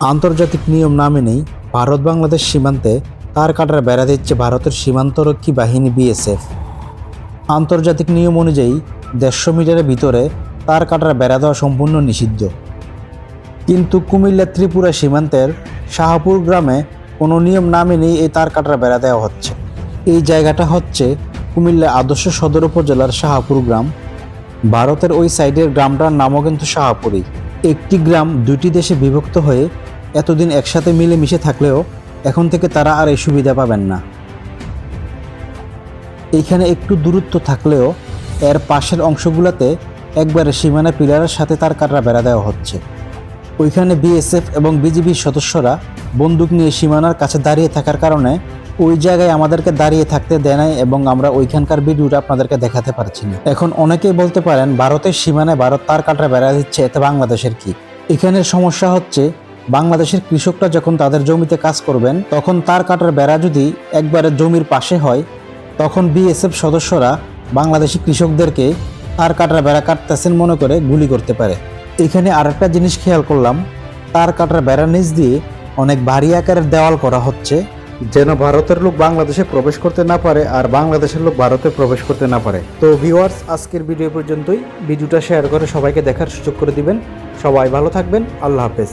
আন্তর্জাতিক নিয়ম না মেনেই ভারত বাংলাদেশ সীমান্তে তার কাটার বেড়া দিচ্ছে ভারতের সীমান্তরক্ষী বাহিনী বিএসএফ। আন্তর্জাতিক নিয়ম অনুযায়ী দেড়শো মিটারের ভিতরে তার কাটার বেড়া দেওয়া সম্পূর্ণ নিষিদ্ধ। কিন্তু কুমিল্লা ত্রিপুরা সীমান্তের শাহপুর গ্রামে কোনো নিয়ম না মেনেই এই তার কাটার বেড়া দেওয়া হচ্ছে। এই জায়গাটা হচ্ছে কুমিল্লা আদর্শ সদর উপজেলার শাহপুর গ্রাম। ভারতের ওই সাইডের গ্রামটার নামও কিন্তু শাহপুরই। একটি গ্রাম দুইটি দেশে বিভক্ত হয়ে এতদিন একসাথে মিলেমিশে থাকলেও এখন থেকে তারা আর এই সুবিধা পাবেন না। এইখানে একটু দূরত্ব থাকলেও এর পাশের অংশগুলোতে একবারে সীমানা পিলারের সাথে তার কাটা বেড়া দেওয়া হচ্ছে। ওইখানে বিএসএফ এবং বিজিবির সদস্যরা বন্দুক নিয়ে সীমানার কাছে দাঁড়িয়ে থাকার কারণে ওই জায়গায় আমাদেরকে দাঁড়িয়ে থাকতে দেয় নাই এবং আমরা ওইখানকার ভিডিওটা আপনাদেরকে দেখাতে পারছি না। এখন অনেকেই বলতে পারেন, ভারতের সীমানায় ভারত তার কাটা বেড়া দিচ্ছে, এতে বাংলাদেশের কি? এখানের সমস্যা হচ্ছে বাংলাদেশের কৃষকরা যখন তাদের জমিতে কাজ করবেন, তখন তার কাটার বেড়া যদি একবারে জমির পাশে হয়, তখন বিএসএফ সদস্যরা বাংলাদেশি কৃষকদেরকে তার কাটার বেড়া কাটতেছেন মনে করে গুলি করতে পারে। এখানে আরেকটা জিনিস খেয়াল করলাম, তার কাটার বেড়া নিচ দিয়ে অনেক ভারী আকারের দেওয়াল করা হচ্ছে। যেন ভারতের লোক বাংলাদেশে প্রবেশ করতে না পারে আর বাংলাদেশের লোক ভারতে প্রবেশ করতে না পারে। তো ভিউয়ার্স আজকের ভিডিও পর্যন্তই। ভিডিওটা শেয়ার করে সবাইকে দেখার সুযোগ করে দিবেন। সবাই ভালো থাকবেন। আল্লাহ হাফেজ।